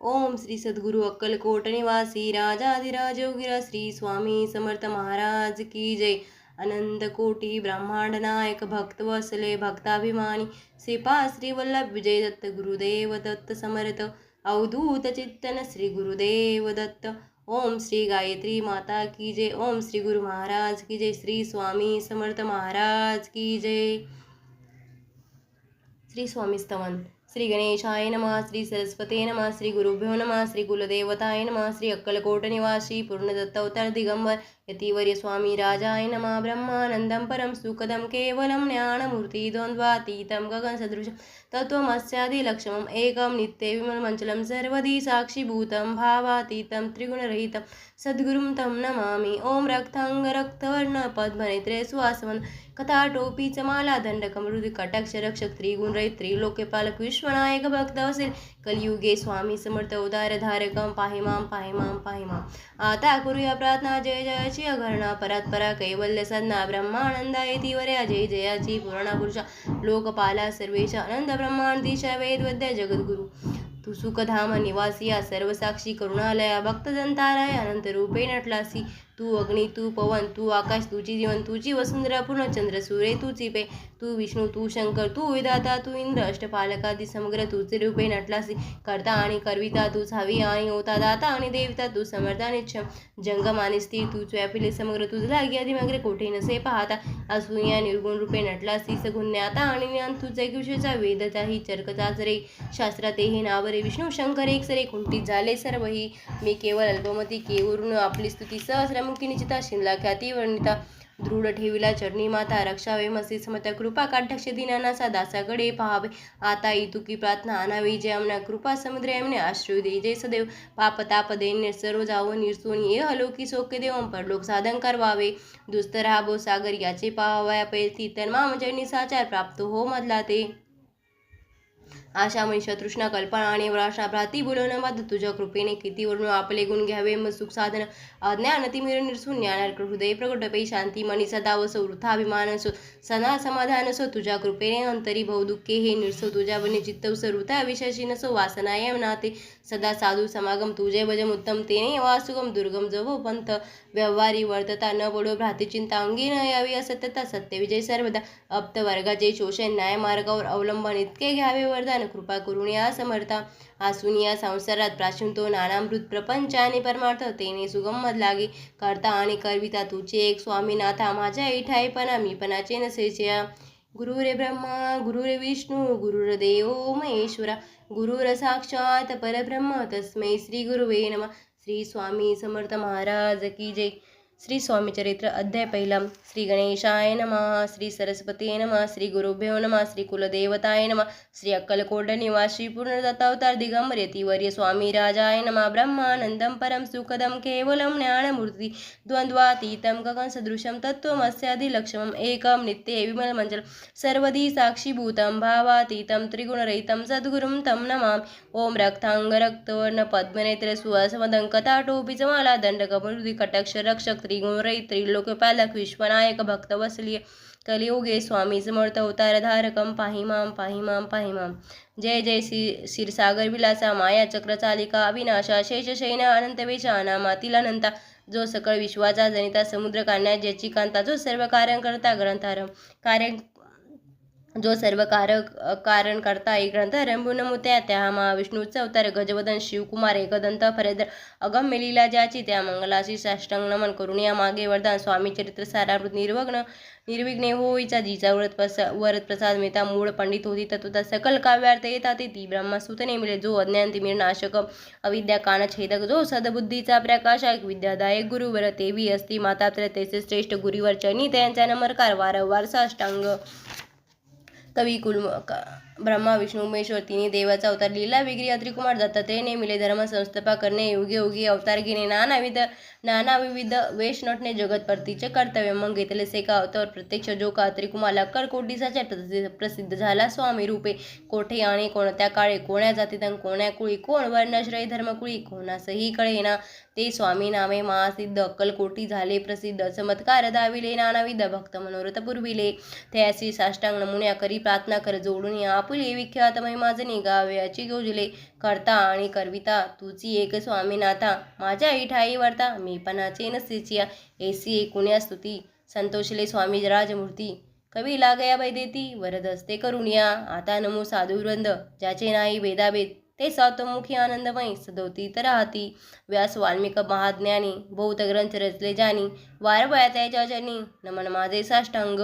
ओम श्री सद्गुरु अक्कलकोट निवासी राजाधिराजोगीरा श्री स्वामी समर्थ महाराज की जय। अनंत कोटी ब्रह्मांड नायक भक्त वसले भक्ताभिमानी श्रीपा श्री वल्लभ विजय दत्त गुरुदेव दत्त समर्थ अवधूत चित्तन श्री गुरुदेव दत्त। ओम श्री गायत्री माता की जय। ओम श्री गुरु महाराज की जय। श्री स्वामी समर्थ महाराज की जय। श्री स्वामी स्तवन। श्री गणेशाय नमः श्री सरस्वते नमः श्री गुरुभ्यो नमः श्री कुलदेवताय नमः श्री अक्कलकोट निवासी पूर्णदत्त अवतार दिगंबर यतिवर्यस्वामी राजाय नमः. ब्रह्मानन्दं परं सुखदं केवलं ज्ञानमूर्ति द्वन्द्वातीतं गगनसदृशं तत्त्वमस्यादिलक्ष्मम् एकं नित्यविमलमञ्चलं सर्वधी साक्षीभूतं भावातीतं त्रिगुणरहितं सद्गुरुं तं नमामि. ॐ रक्ताङ्गरक्तवर्णपद्मनेत्रे सुवासवन् सुवासवन कथाटोपी चमाला दंडकम हृदय त्रिगुण विश्वनायक भक्त कलियुगे स्वामी समर्थ उदारधारकं पाहि मां पाहि मां पाहि मां. आता करूया प्रार्थना जय जयाची अघरणा परात कैवल्य साधना ब्रह्मानंदा येती वर्या जय जयाची पूर्णा पुरुषा लोकपाला सर्वेशा आनंद ब्रह्मांड दिशा वेद वद्या जगद्गुरु. तू सुखधाम निवासी या सर्वसाक्षी करुणालया भक्तजनताराय अनंत रूपे नटलासी तू अग्नी तू पवन तू आकाश तुझी जीवन तुझी वसुंधरा पूर्ण चंद्र सूर्य तुझी पे तू विष्णू तू शंकर तू विधाता तू इंद्र अष्टपालकादी समग्र तुझे रूपे नटलासी करता आणि करविता तूच हवी आणि होता दाता आणि देवता तू समर्थ आणि क्षम जंगम आणि स्थिर तू व्यापिले समग्र तुझ लागी आधी मगरे कोठे नसे पाहता असून या निर्गुण रूपे नटलासी सगुण ज्ञाता आणि ज्ञान तुझे विषयचा वेदचाही चरकचा रे शास्त्रात हे नाव रे विष्णू शंकर एक सरे कुंठित झाले सर्व ही मी केवळ अल्पमती केवरून आपली स्तुती सहस्रमुखी निचिता शिंदला ख्याती वर्णिता दृढ ठेविला चरणी माता रक्षावे मसी समत कृपा काढ्यक्ष दिनानासा दासाकडे पहावे आता इतुकी प्रार्थना आणावी जय आमना कृपा समुद्र एमने आश्रय दे जय सदैव पाप ताप दैन्य सर्व जावो निर्सोनी ये हलोकी सोके देव परलोक साधन करवावे दुस्तर भो सागर याचे पाहावया पैती तन्माम जनी साचार प्राप्त हो मधला ते आशा मनीषा तृष्णा कल्पना आणि वराशा भ्राती बोलवणं तुझ्या कृपेने किती वरून आपले गुण घ्यावे? मग सुख साधन अज्ञान तिमिर निर्सून ज्ञानार्क हृदय प्रकट पै शांती मनी सदा वसो वृथाभिमान असो सना समाधान असो तुझ्या कृपेने अंतरी दुःखे हे निरसो तुझ्या वने चित्तवस वृथा विशेषी नसो वासनाय नाते सदा साधू समागम तुझे भजम उत्तम तेने वासुगम दुर्गम जवो पंथ व्यवहारी वर्तता न पडो भ्रातिचिंता अंगी न यावी असत्यता सत्यविजय सर्वदा अप्त वर्गाचे शोषण न्याय मार्गावर अवलंबन इतके घ्यावे वरदान कृपा करून या समर्था. आसून या संसारात प्राचीन तो नानामृत प्रपंच आणि परमार्थ तेने सुगम लागे. करता आणि करविता तुझे एक स्वामीनाथा माझ्या इठाईपणा मीपणाचे नसेच्या गुरु रे ब्रह्मा गुरु रे विष्णू गुरुर्देव महेश्वरा. गुरुर साक्षात परब्रह्म तस्मै श्री गुरुवे नम. श्री स्वामी समर्थ महाराज की जय. श्री स्वामी चरित्र अध्याय पहिला. श्री गणेशाय नमः श्री सरस्वती नमा श्री गुरुभ्यो नमा श्री कुलदेवताय नमः श्री अक्कलकोट निवासी पूर्णदत्तावतार दिगंबर यतिवर्य स्वामी राजाय नमः ब्रह्मानंदम परं सुखदं केवलं ज्ञानमूर्ति द्वन्द्वातीतं गगनसदृशं तत्त्वमस्यादिलक्ष्मम् एकं नित्ये विमलमञ्जलं सर्वधी साक्षीभूतं भावातीतं त्रिगुणरहितं सद्गुरुं तं नमामि। ॐ रक्ताङ्गरक्तवर्ण पद्मनेत्र सुवासमदं कटाटोपी जमाला दंडकमृदी कटक्ष रक्षक त्रिगुणरहित त्रिलोकपालक विश्वनायक भक्त वसलीय कलियुगे स्वामी समर्थ अवतारधारकम पाहिमाम पाहिमाम पाहिमाम जय जय श्री क्षीरसागर विलासा माया चक्रचालिका अविनाशा शेषशैना अनंतवेशा अनामातील अनंता जो सकळ विश्वाचा जनिता समुद्र काढण्यात ज्याची कांता जो सर्व कारण करता ग्रंथारम कार्य जो सर्व कारक कारण करता एक ग्रंथ रंभुनमुत्या त्या महाविष्णूचा अवतार गजवदन शिवकुमार एकदंत फरेदर अगम्य लिला ज्याची त्या मंगलाशी साष्टांग नमन करून या मागे वरदान स्वामी चरित्र सारामृत निर्वग्न निर्विघ्ने होईचा जिचा व्रत प्रस वरत प्रसाद मेता मूळ पंडित होती तत्वता सकल काव्यार्थ येतात ती ब्रह्मसूतने मिळे जो अज्ञान तिमिर नाशक अविद्या कान छेदक जो सदबुद्धीचा प्रकाशक विद्यादायक गुरुवर तेवी असती माता तेचे श्रेष्ठ गुरुवर चरणी त्यांचा नमरकार वारंवार साष्टांग. कवी कुल ब्रह्मा विष्णू महेश्वर तिने देवाचा अवतार. लीला विग्री अत्रिकुमार दत्तात्रेय मिले धर्म संस्थापा करणे योगी योगी अवतार घेणे नानाविध नाना विविध वेश नटणे जगत परतीचे कर्तव्य. मग घेतले सेका अवतार प्रत्यक्ष जो का अत्रिकुमार लक्कर कोटीसाच्या प्रसिद्ध झाला स्वामी रूपे. कोठे आणि कोणत्या काळे कोण्या जातीत कोण्या कुळी कोण वर्णश्रय धर्मकुळी कोणासही कळेना. ते स्वामी नामे महासिद्ध अक्कलकोटी झाले प्रसिद्ध. चमत्कार दाविले नानाविध भक्त मनोरथ पुरविले. त्याशी साष्टांग नमुन्या करी प्रार्थना कर जोडून आप आपुले विख्यात महिमाजनी गाव्याची गोजले करता आणि करविता. तुझी एक स्वामीनाथा माझ्या आई ठाई वरता मी पणाचे नसतेचिया. एसी एकुण्या स्तुती? संतोषले स्वामी राजमूर्ती. कवी लागया वैदेती वरदस्ते असते करुणिया आता नमो साधुवृंद. ज्याचे नाही भेदाभेद. ते सातमुखी आनंदमय सदोतीत राहती. व्यास वाल्मिक महाज्ञानी बौद्ध ग्रंथ रचले जानी वारवया त्याच्या जनी नमन माझे साष्टांग.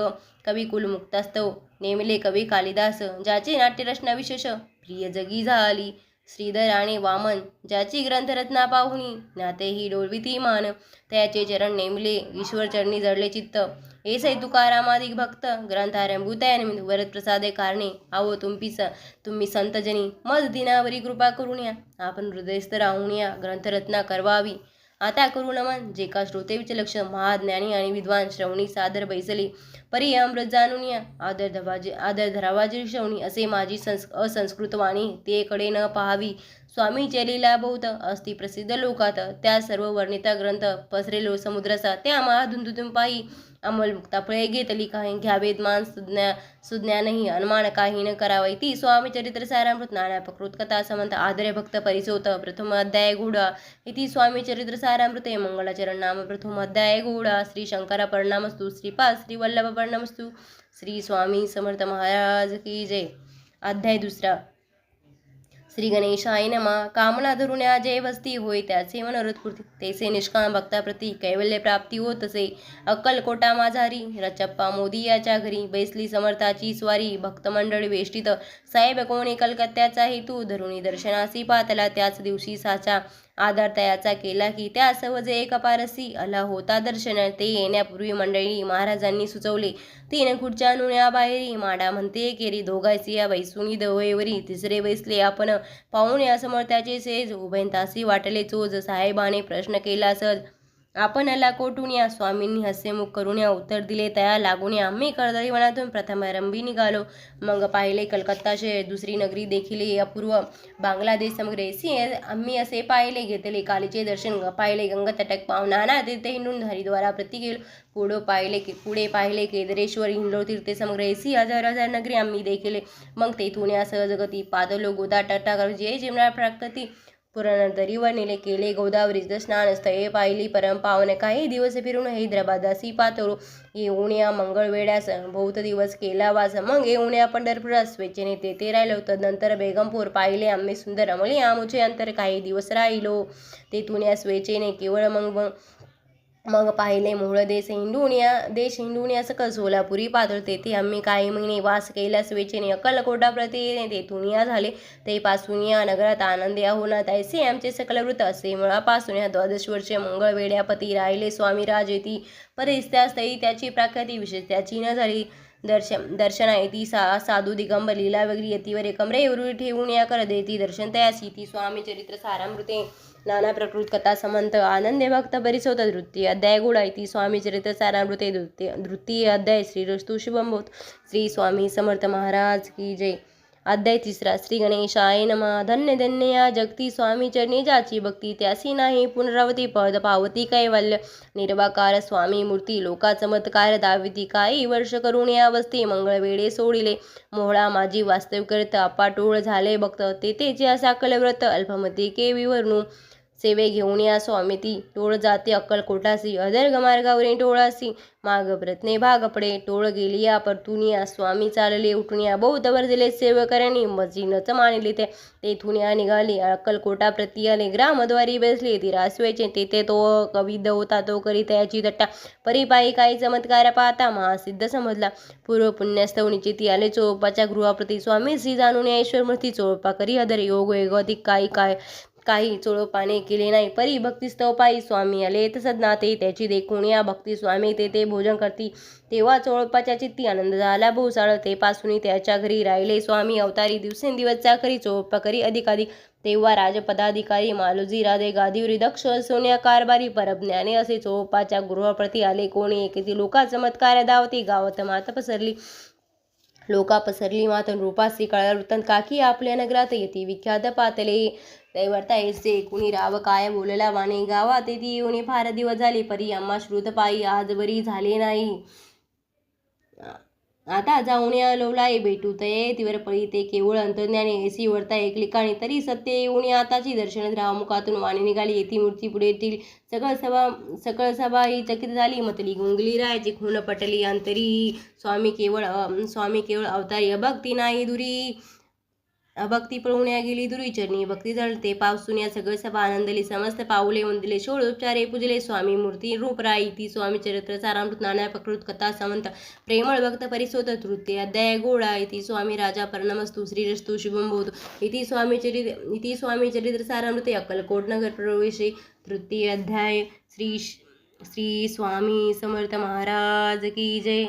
कवी कुलमुक्तास्तव नेमले कवी कालिदास ज्याचे नाट्यरचना विशेष प्रिय जगी झाली. श्रीधर आणि वामन ज्याची ग्रंथरत्ना पाहुणी नातेही डोलविती मान त्याचे चरण नेमले ईश्वर चरणी जडले चित्त. ऐसे तुकारामादिक भक्त ग्रंथारंभूतयान वरद वरदप्रसादे कारणे आवो तुम्ही स तुम्ही संतजनी मज दिनावरी कृपा करून या आपण हृदयस्थ राहून या ग्रंथरत्ना करवावी आता करू नमन जे का श्रोते विचलक्ष महाज्ञानी आणि विद्वान श्रवणी सादर बैसले परी अमृत जाणून या. आदर धवाजे आदर धरावाजे शवणी असे माझी संस् असंस्कृत वाणी तेकडे न पाहावी स्वामीचे लीला बहुत अस्ति प्रसिद्ध लोकात. त्या सर्व वर्णिता ग्रंथ पसरेलो समुद्राचा. त्या महाधुंदुतून पायी अंमल मुक्ता फळे घेतली. काही घ्यावेत मान सुज्ञा सुज्ञानही अनुमान काही न करावे ती स्वामी चरित्र सारामृत नाना प्रकृत कथा समंत आदरे भक्त परिचोत प्रथम अध्याय गुढा इति स्वामी चरित्र सारामृते मंगलाचरण नाम प्रथम अध्याय गुढा श्री शंकरा परिणामस्तु श्रीपाद श्री वल्लभ परिणामस्तु श्री स्वामी समर्थ महाराज की जय। अध्याय दुसरा। श्री गणेशाय नमा। कामना धरुण्या जे वस्ती होय त्याचे मनोरथ पूर्ती तेसे निष्काम भक्ताप्रती कैवल्य प्राप्ती होत असे। अक्कलकोटा माझारी। रचप्पा मोदी याच्या घरी। बैसली समर्थाची स्वारी। भक्तमंडळी वेष्टित। साहेब कोणी कलकत्त्याचा हेतू? धरुणी दर्शनासी पातला त्याच दिवशी साचा। आधार तयाचा केला की त्या सहज एक अपारसी आला होता दर्शन ते येण्यापूर्वी मंडळी महाराजांनी सुचवले तीन खुर्च्या नुण्या बाहेरी माडा म्हणते केरी दोघायची या बैसुनी दवयवरी तिसरे बैसले आपण पाहून पाहुण्या समर्थाचे सेज. उभयन तासी वाटले चोज साहेबाने प्रश्न केला सहज आपण याला कोठून या? स्वामींनी हस्यमुख करून या उत्तर दिले. तया लागून या. आम्ही कर्दळी वनातून प्रथम रंबी निघालो. मग पाहिले कलकत्ता शहर दुसरी नगरी देखील अपूर्व बांगलादेश समग्र सी आम्ही असे पाहिले घेतले कालीचे दर्शन ग- पाहिले गंगा तटक पाव नाना तीर्थे हिंडून हरिद्वारा प्रति गेलो. पुढं पाहिले की पुढे पाहिले केदारेश्वर हिंडो तीर्थ समग्र एसी. हजार हजार नगरी आम्ही देखील मग तेथून या सहजगती पादलो. गोदा टटा जे जिमना प्राकृती पुराणदरीवर नेले केले गोदावरीचं स्नान स्थळे पाहिली परम पावन काही दिवस फिरून हैदराबादासी पातळो. येऊन या मंगळवेड्यास बहुत दिवस केला वास मग येऊन या पंढरपुरात स्वेच्छेने तेथे राहिलो तदनंतर बेगमपूर पाहिले आम्ही सुंदर अमली आमुचे अंतर काही दिवस राहिलो. तेथून या स्वेच्छेने केवळ मग मग पाहिले मूळ देश हिंडून देश हिंडून सकल सोलापुरी पातळ. तेथे आम्ही काही महिने वास केला. स्वेच्छेने अक्कलकोटा प्रति तेथून या झाले. ते पासून या नगरात आनंद या होणार तायसे आमचे सकल वृत्त. असे मुळापासून या द्वादश वर्षे मंगळ वेड्यापती राहिले. स्वामी राज येती परिस्त्यास्थळी त्याची प्रख्याती विशेष. त्याची न झाली दर्शन दर्शना येती सा साधू दिगंबर लीला वगैरे यतीवर कमरेवर ठेवून या कर देती दर्शन तयासी ती स्वामी चरित्र सारामृते. नाना प्रकृत कथा समंत आनंदे भक्त परिसोत धृती अध्याय गुडा इति स्वामी चरित्र सारामृते धृती धृतीय अध्याय श्री रस्तु शुभम श्री स्वामी समर्थ महाराज की जय. अध्याय तिसरा. श्री गणेशाय नमः. धन्य धन्य या जगती स्वामी चरणी जाची भक्ती त्यासी नाही. पुनरावती पद पावती कैवल्य. निर्वाकार स्वामी मूर्ती लोका चमत्कार दाविती. काही वर्ष करून या वस्ती मंगळ वेळे सोडिले. मोहळा माझी वास्तव करत अपाटोळ झाले भक्त. तेथे असा कलव्रत अल्पमती के विवरणू सेवे घेऊन या स्वामीती टोळ जाते अक्कलकोटासी अदर्ग मार्गावरील टोळासी. माग प्रत्ने भागपडे टोळ गेली या परतुनिया स्वामी चालले उठून या. बौद्धवर दिले सेवकऱ्यांनी मजीनच मानिले ते तेथून या निघाली. अक्कलकोटा प्रति आले. ग्रामद्वारी बसले. ती रासवेचे. तेथे तो कविद होता तो करी त्याची तट्टा परिपायी काही चमत्कार पाहता महासिद्ध समजला. पूर्व पुण्यस्थव ती आले. चोपाच्या गृहाप्रती स्वामी श्री जाणून या ईश्वरमूर्ती चोळपा करी. हदर योग अधिक काही काय काही चोळपाने केले नाही. परी भक्तिस्तव पायी स्वामी आले. तसदना ते त्याची देखून या भक्ती स्वामी तेथे भोजन करती. तेव्हा चोळपाच्या चित्ती आनंद झाला. भोसाळ ते पासून त्याच्या घरी राहिले. स्वामी अवतारी दिवसेंदिवसचा करी चोळपा करी अधिकाधिक तेव्हा राजपदाधिकारी मालोजी राधे गादीवरी दक्ष सोन्या कारभारी परबज्ञाने असे चोळपाच्या गृहप्रती आले. कोणी एकेती लोका चमत्कार दावती गावात मात पसरली. लोका पसरली मातन रूपासी कळा वृत्तांत काकी आपल्या नगरात येते. विख्यात पातले दैवता येसे कुणी राव काय बोलला वाणे गावात येते. येऊन फार दिवस झाले परी अम्मा श्रुत पायी आज बरी झाले नाही. आता जाऊन या भेटू तये तिवर पळी ते केवळ अंतर्ज्ञाने वरता एक लिखाणी तरी सत्य येऊन आताची दर्शन रावमुखातून वाणी निघाली. येथी मूर्ती पुढे येतील. सकळ सभा सकळ सभा ही चकित झाली. मतली गुंगली रायची खून पटली अंतरी. स्वामी केवळ स्वामी केवळ अवतारी अभक्ती नाही दुरी. भक्ती पळवण्या या गेली दुरीचरणी भक्ती जळते पावसून या सगळे सभा आनंदली समस्त पाऊले वंदिले षोडोपचारे पूजले स्वामी मूर्ती रूपराई ती स्वामी चरित्र सारामृत नाना प्रकृत कथा समंत प्रेमळ भक्त परिसोत तृतीय अध्याय गोळा इति स्वामी राजा पर्णमस्तु श्रीरस्तु शुभम भवतु इति स्वामी चरित्र इति स्वामी चरित्र सारामृते अक्कलकोट नगर प्रवेशे तृतीय अध्याय श्री श्री स्वामी समर्थ महाराज की जय।